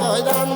rồi đan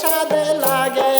সাদে লাগে।